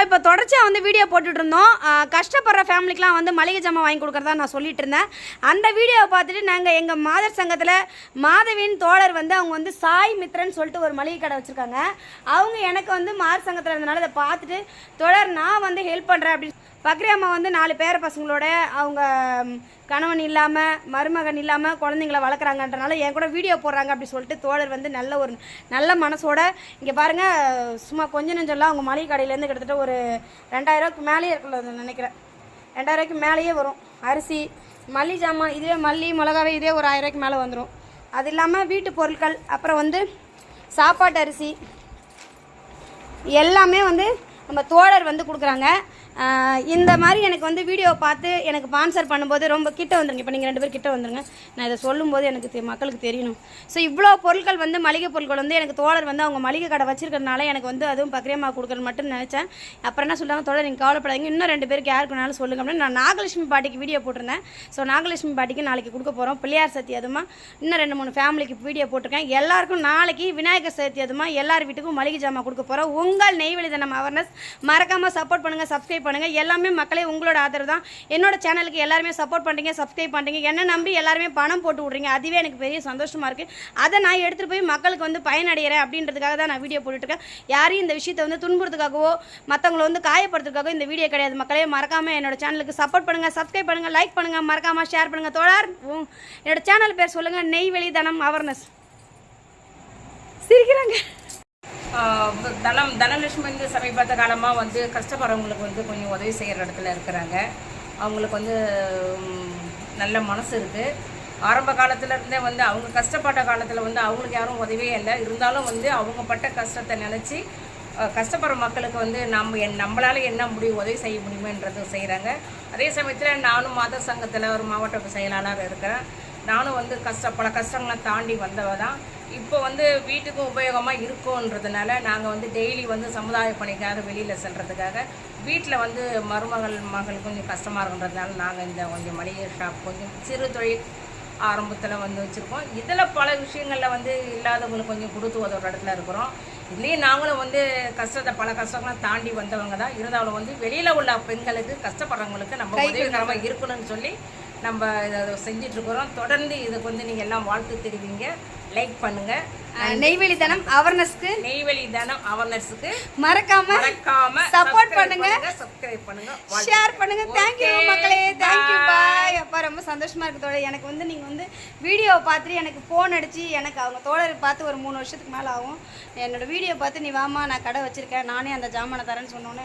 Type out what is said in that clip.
நம்ம இப்போ தொடர்ச்சியாக வந்து வீடியோ போட்டுட்டு இருந்தோம் கஷ்டப்படுற ஃபேமிலிக்கெலாம் வந்து மளிகை ஜாமான் வாங்கி கொடுக்குறதா நான் சொல்லிட்டு இருந்தேன் அந்த வீடியோவை பார்த்துட்டு நாங்கள் எங்கள் மாதர் சங்கத்தில் மாதவின் தோழர் வந்து அவங்க வந்து சாய் மித்ரன் சொல்லிட்டு ஒரு மளிகை கடை வச்சுருக்காங்க. அவங்க எனக்கு வந்து மாதர் சங்கத்தில் இருந்தனால அதை பார்த்துட்டு தோழர் நான் வந்து ஹெல்ப் பண்ணுறேன் அப்படின்னு பக்ரி அம்மா வந்து நாலு பேர பசங்களோட அவங்க கணவன் இல்லாமல் மருமகன் இல்லாமல் குழந்தைங்கள வளர்க்குறாங்கன்றனால என் கூட வீடியோ போடுறாங்க அப்படி சொல்லிட்டு தோழர் வந்து நல்ல ஒரு நல்ல மனசோட இங்கே பாருங்கள் சும்மா கொஞ்சம் நெஞ்சம்லாம் அவங்க மளிகை கடையிலேருந்து கிட்டத்தட்ட ஒரு ரெண்டாயிரூவாக்கு மேலேயே இருக்குல்ல நினைக்கிறேன். ரெண்டாயிரூவாய்க்கு மேலேயே வரும். அரிசி மல்லி ஜாமான் இதே மல்லி மிளகாவே இதே ஒரு ஆயிரரூவாய்க்கு மேலே வந்துடும் அது இல்லாமல் வீட்டு பொருட்கள் அப்புறம் வந்து சாப்பாட்டு அரிசி எல்லாமே வந்து நம்ம தோழர் வந்து கொடுக்குறாங்க. இந்த மாதிரி எனக்கு வந்து வீடியோ பார்த்து எனக்கு ஸ்பான்சர் பண்ணும்போது ரொம்ப கிட்ட வந்துருங்க. இப்போ நீங்கள் ரெண்டு பேர் கிட்ட வந்துருங்க. நான் இதை சொல்லும்போது எனக்கு தெ- மக்களுக்கு தெரியணும். ஸோ இவ்வளோ பொருட்கள் வந்து மளிகை பொருட்கள் வந்து எனக்கு தோழர் வந்து அவங்க மளிகை கடை வச்சிருக்கிறதுனால எனக்கு வந்து அதுவும் பக்கிரியமா கொடுக்குறது மட்டும் நினச்சேன். அப்புறம் என்ன சொல்கிறாங்க தோழர் நீங்கள் கவலைப்படாதீங்க. இன்னும் ரெண்டு பேருக்கு யாருக்கு வேணாலும் சொல்லுங்க. அப்படின்னு நான் நாகலட்சுமி பாட்டிக்கு வீடியோ போட்டிருந்தேன். ஸோ நாகலட்சுமி பாட்டிக்கு நாளைக்கு கொடுக்க போகிறோம் பிள்ளையார் சத்தி அதுமா. இன்னும் ரெண்டு மூணு ஃபேமிலிக்கு வீடியோ போட்டிருக்கேன். எல்லாருக்கும் நாளைக்கு விநாயகர் சதுர்த்தி அதுமா. எல்லார் வீட்டுக்கும் மளிகை ஜாமான் கொடுக்க போகிறோம் உங்கள் நெய்வேலி தினம் அவர்னஸ் மறக்காமல் சப்போர்ட் பண்ணுங்கள் சப்ஸ்கிரைப் பண்ணுங்கள் எல்லாமே மக்களே உங்களோட ஆதரவு தான். என்னோட சேனலுக்கு எல்லாருமே சப்போர்ட் பண்ணுறீங்க சப்ஸ்கிரைப் பண்ணுறீங்க என்ன நம்பி எல்லாருமே பணம் போட்டு விட்றீங்க. அதுவே எனக்கு பெரிய சந்தோஷமாக இருக்குது அதை நான் எடுத்துகிட்டு போய் மக்களுக்கு வந்து பயனடைகிறேன் அப்படின்றதுக்காக தான் நான் வீடியோ போட்டுட்ருக்கேன் யாரையும் இந்த விஷயத்தை வந்து துன்புறதுக்காகவோ மற்றவங்கள வந்து காயப்படுறதுக்காகவோ இந்த வீடியோ கிடையாது மக்களே. மறக்காமல் என்னோட சேனலுக்கு சப்போர்ட் பண்ணுங்கள் சப்ஸ்கிரைப் பண்ணுங்கள் லைக் பண்ணுங்கள் மறக்காமல் ஷேர் பண்ணுங்கள் தொடர் என்னோட சேனல் பேர் சொல்லுங்கள் நெய்வெளி தனம் அவர்னஸ் சிரிக்கிறாங்க. தனம் தனலட்சுமி வந்து சமீபத்த காலமாக வந்து கஷ்டப்படுறவங்களுக்கு வந்து கொஞ்சம் உதவி செய்கிற இடத்துல இருக்கிறாங்க. அவங்களுக்கு வந்து நல்ல மனசு இருக்குது ஆரம்ப காலத்தில் இருந்தே வந்து அவங்க கஷ்டப்பட்ட காலத்தில் வந்து அவங்களுக்கு யாரும் உதவியே இல்லை. இருந்தாலும் வந்து அவங்க பட்ட கஷ்டத்தை நினச்சி கஷ்டப்படுற மக்களுக்கு வந்து நம்ம என் நம்மளால் என்ன முடியும் உதவி செய்ய முடியுமன்றது செய்கிறாங்க அதே சமயத்தில் நானும் மாத சங்கத்தில் ஒரு மாவட்ட செயலாளர் இருக்கிறேன். நானும் வந்து கஷ்ட பல கஷ்டங்களை தாண்டி வந்தவ தான். இப்போ வந்து வீட்டுக்கும் உபயோகமாக இருக்கும்ன்றதுனால நாங்கள் வந்து டெய்லி வந்து சமுதாய பணிக்காக வெளியில் செல்றதுக்காக வீட்டில் வந்து மருமகள் மகள் கொஞ்சம் கஷ்டமாக இருக்குன்றதுனால நாங்கள் இந்த கொஞ்சம் மளிகை ஷாப் கொஞ்சம் சிறு தொழில் ஆரம்பத்தில் வந்து வச்சுருக்கோம். இதில் பல விஷயங்களில் வந்து இல்லாதவங்களுக்கு கொஞ்சம் கொடுத்து உதவுற இடத்துல இருக்கிறோம். இதுலேயும் நாங்களும் வந்து கஷ்டத்தை பல கஷ்டங்களை தாண்டி வந்தவங்க தான். இருந்தாலும் வந்து வெளியில் உள்ள பெண்களுக்கு கஷ்டப்படுறவங்களுக்கு நம்ம உதவிகரமாக இருக்கணும்னு சொல்லி நம்ம இதை செஞ்சுட்டு இருக்கிறோம் தொடர்ந்து இதுக்கு வந்து நீங்கள் எல்லாம் வாழ்த்து தெரிவிங்க. லைக் பண்ணுங்க. நெய்வேலி தனம் அவர்னஸ்க்கு நெய்வேலி தானம் அவர்னஸுக்கு மறக்காம மறக்காம சப்போர்ட் பண்ணுங்க. சப்ஸ்கிரைப் பண்ணுங்க. ஷேர் பண்ணுங்க. தேங்க்யூ மக்களே. தேங்க்யூ. பாய் அப்பா ரொம்ப சந்தோஷமா இருக்கு தோழர். எனக்கு வந்து நீங்க வந்து வீடியோவை பார்த்துட்டு எனக்கு ஃபோன் அடிச்சு எனக்கு அவங்க தோழர் பார்த்து ஒரு மூணு வருஷத்துக்கு மேலே ஆகும். என்னோட வீடியோ பார்த்து நீ வாமா நான் கடை வச்சிருக்கேன். நானே அந்த ஜாமானை தரேன்னு சொன்னோன்னே